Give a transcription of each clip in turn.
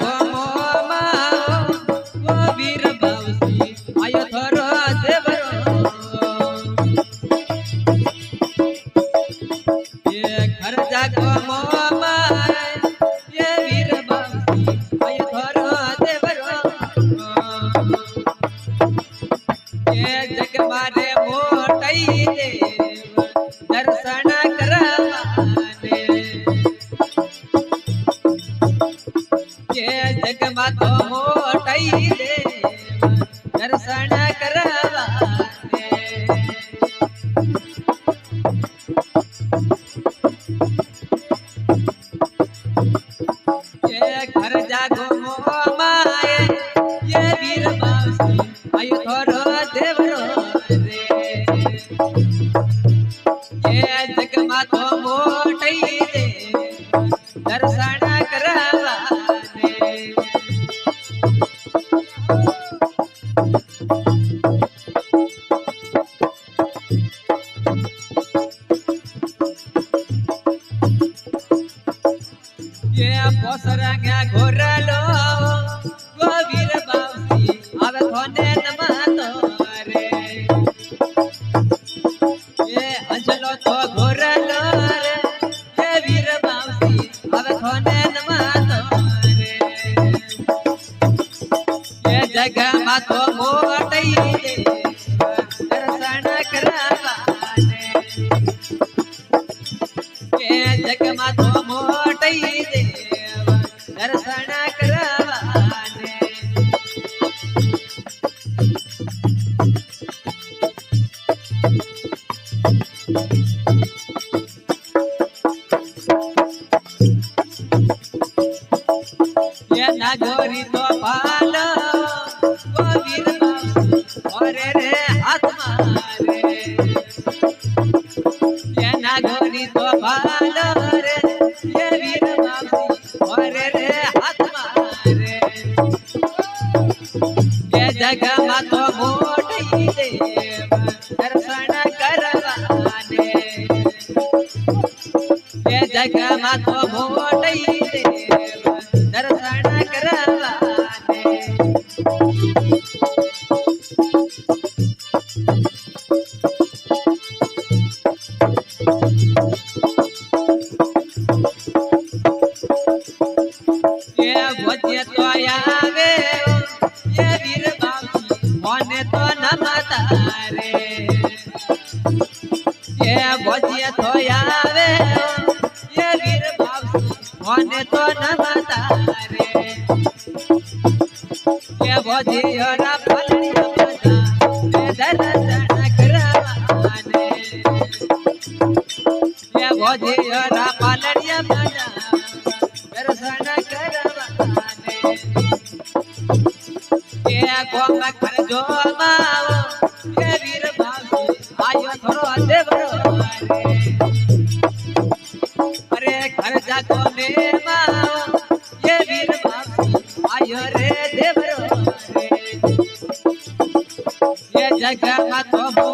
ಧೋ દર્શન કર ಮಾತು ಮೋಟೈ ದೇವ ದರ್ಶನ ಕರವಾನೆ ಏನ ಗೋರಿ ತೋ जगमतो मोटी देव दर्शन करवाने। ये जगमतो मोटी ये भोजिया तो आवे, ये वीर बाबू मोने तो न बता रे ये भोजिया ना फलनी बता ये दर्शन करवाने। ये भोजिया ना फलनी बता दर्शन करवाने। ये गोमा कर जो अरे जाको मेरवा ये वीर बापी आयो रे देवरो रे ये जगह तो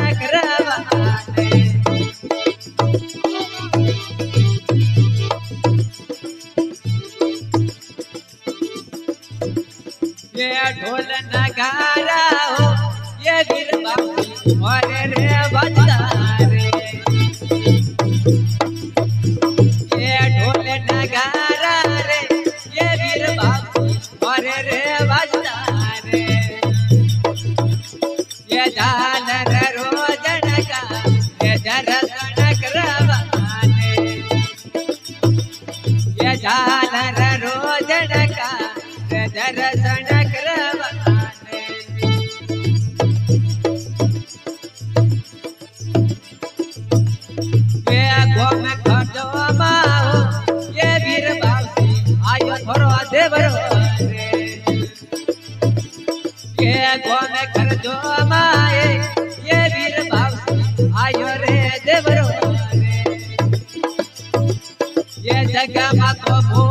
ये ढोल नगारा हो ये वीर बाबू मोरे रे बजता रे ये ढोल नगारा रे ये वीर बाबू मोरे रे बजता रे ये झालर રે એ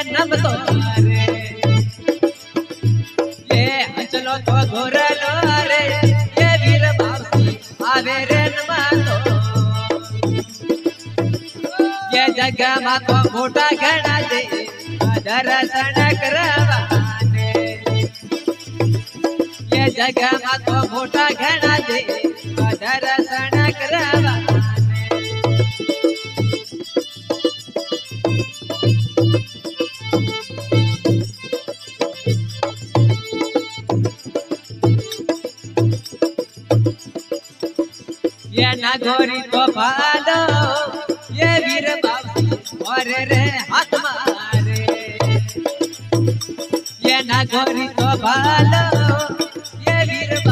मा तो मोटा घड़ा दे दर्शन करवाने ये जगह मा तो मोटा घड़ा दे। दर्शन करवाने ये बाबू और रे, हाथ मारे। ये भालो ये वीर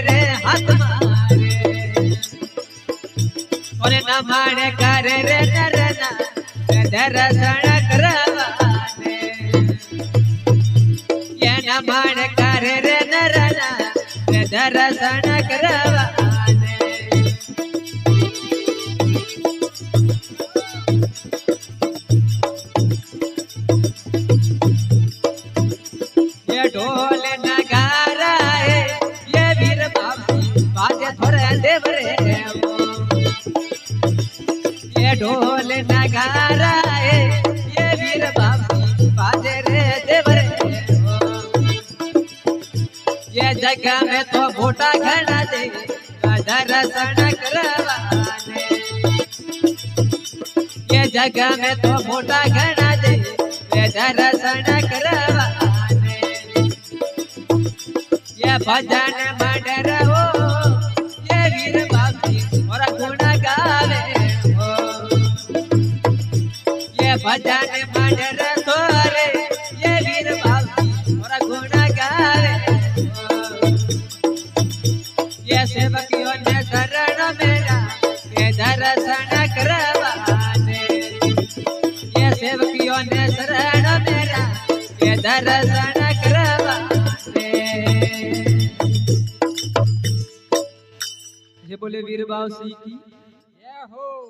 रे, हाथ मारे। और न करे रे करवाने। ये न करे रे ढोल नगारा है ये वीर बाबू बाजे रे देव रे वो। ये जगह में तो मोटा घड़ा दे दर्शन करवाने ये जगह में तो मोटा घड़ा दे दर्शन करवाने ये भजन मंडर भजन तोरे ये वीर बाबी और गुण गावे। ये सेवकियों ने शरण मेरा ये दर्शन करवाने। ये सेवकियों ने शरण मेरा ये दर्शन करवाने। ये बोले वीर बाव सिंह की। जय हो